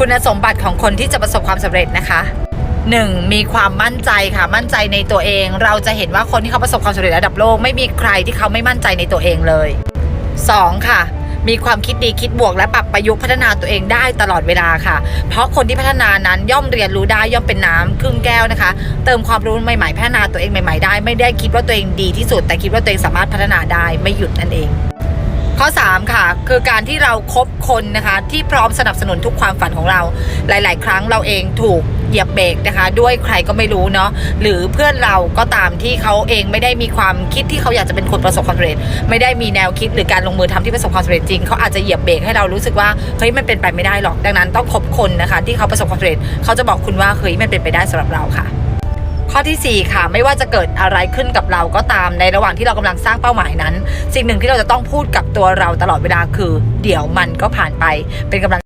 คุณสมบัติของคนที่จะประสบความสำเร็จนะคะ 1. มีความมั่นใจค่ะ มั่นใจในตัวเอง เราจะเห็นว่าคนที่เขาประสบความสำเร็จระดับโลก ไม่มีใครที่เขาไม่มั่นใจในตัวเองเลย 2. ค่ะมีความคิดดีคิดบวกและปรับประยุกต์พัฒนาตัวเองได้ตลอดเวลาค่ะ เพราะคนที่พัฒนานั้นย่อมเรียนรู้ได้ย่อมเป็นน้ำครึ่งแก้วนะคะ เติมความรู้ใหม่ๆพัฒนาตัวเองใหม่ๆได้ ไม่ได้คิดว่าตัวเองดีที่สุด แต่คิดว่าตัวเองสามารถพัฒนาได้ไม่หยุดนั่นเอง ข้อ 3 ค่ะ คือการที่เราครบคนนะคะที่พร้อมสนับสนุนทุกความฝันของเรา หลาย ๆ ครั้งเราเองถูกเหยียบเบรกนะคะ ด้วยใครก็ไม่รู้เนาะหรือเพื่อนเราก็ตามที่เขาเองไม่ได้มีความคิดที่เขาอยากจะเป็นคนประสบความสำเร็จ ไม่ได้มีแนวคิดหรือการลงมือทำที่ประสบความสำเร็จจริงเขาอาจจะเหยียบเบรกให้เรารู้สึกว่าเฮ้ยมันเป็นไปไม่ได้หรอกดังนั้นต้องคบคนนะคะ ที่เขาประสบความสำเร็จเขาจะบอกคุณว่าเฮ้ยมันเป็นไปได้สำหรับเราค่ะ ข้อทีสี่ 4 ค่ะ ไม่ว่าจะเกิดอะไรขึ้นกับเราก็ตามในระหว่างที่เรากำลังสร้างเป้าหมายนั้น สิ่งหนึ่งที่เราจะต้องพูดกับตัวเราตลอดเวลาคือ เดี๋ยวมันก็ผ่านไปเป็นกำลัง